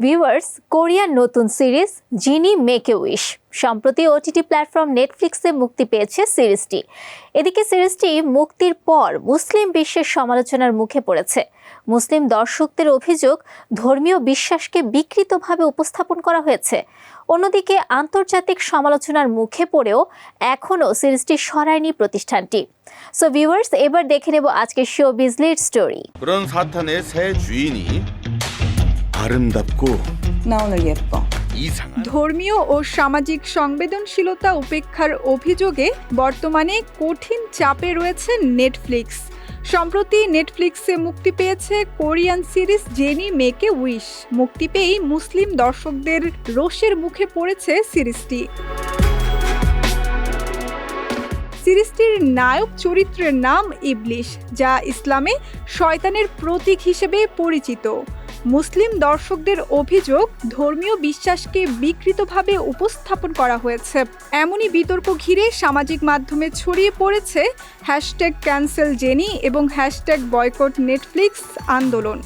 Viewers কোরিয়ার নতুন series genie make a wish সম্প্রতি ওটিটি প্ল্যাটফর্ম নেটফ্লিক্সে মুক্তি পেয়েছে সিরিজটি এদিকে সিরিজটি মুক্তির পর মুসলিম বিশ্বের সমালোচনার মুখে পড়েছে। মুসলিম দর্শকদের অভিযোগ, ধর্মীয় বিশ্বাসকে বিকৃতভাবে উপস্থাপন করা হয়েছে। অন্যদিকে আন্তর্জাতিক সমালোচনার মুখে পড়েও এখনও সিরিজটি সরায়নি প্রতিষ্ঠানটি। সো ভিউয়ার্স এবার দেখে নেব আজকের শো বিজলির স্টোরি 아름답고 나 오늘 예뻐. 이상한 ধর্মীয় ও সামাজিক সংবেদনশীলতা উপেক্ষার অভিযোগে বর্তমানে কঠিন চাপে রয়েছে নেটফ্লিক্স সম্প্রতি নেটফ্লিক্সে মুক্তি পেয়েছে Korean series Genie make a wish মুক্তি পেয়েই মুসলিম দর্শকদের রোষের মুখে পড়েছে সিরিজটি সিরিজটির নায়ক চরিত্রের নাম ইবলিশ যা ইসলামে শয়তানের প্রতীক হিসেবে পরিচিত মুসলিম দর্শকদের অভিযোগ ধর্মীয় বিশ্বাসকে বিকৃতভাবে উপস্থাপন করা হয়েছে। এমনই বিতর্ক ঘিরে সামাজিক মাধ্যমে ছড়িয়ে পড়েছে হ্যাশট্যাগ ক্যান্সেল জেনি এবং হ্যাশট্যাগ বয়কট নেটফ্লিক্স আন্দোলন।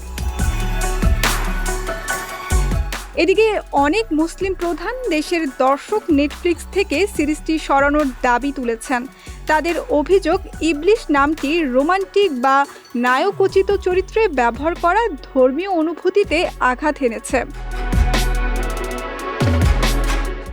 এদিকে অনেক মুসলিম প্রধান দেশের দর্শক নেটফ্লিক্স থেকে সিরিজটি সরানোর দাবি তুলেছেন। তাদের অভিযোগ, ইবলিশ নামটি রোমান্টিক বা নায়কোচিত চরিত্রে ব্যবহার করা ধর্মীয় অনুভূতিতে আঘাত এনেছে।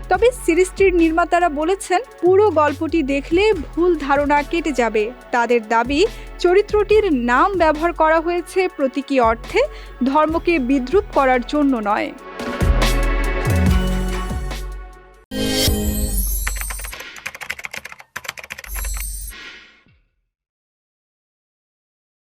তবে সিরিজটির নির্মাতারা বলেছেন, পুরো গল্পটি দেখলে ভুল ধারণা কেটে যাবে। তাদের দাবি, চরিত্রটির নাম ব্যবহার করা হয়েছে প্রতীকী অর্থে, ধর্মকে বিদ্রুপ করার জন্য নয়।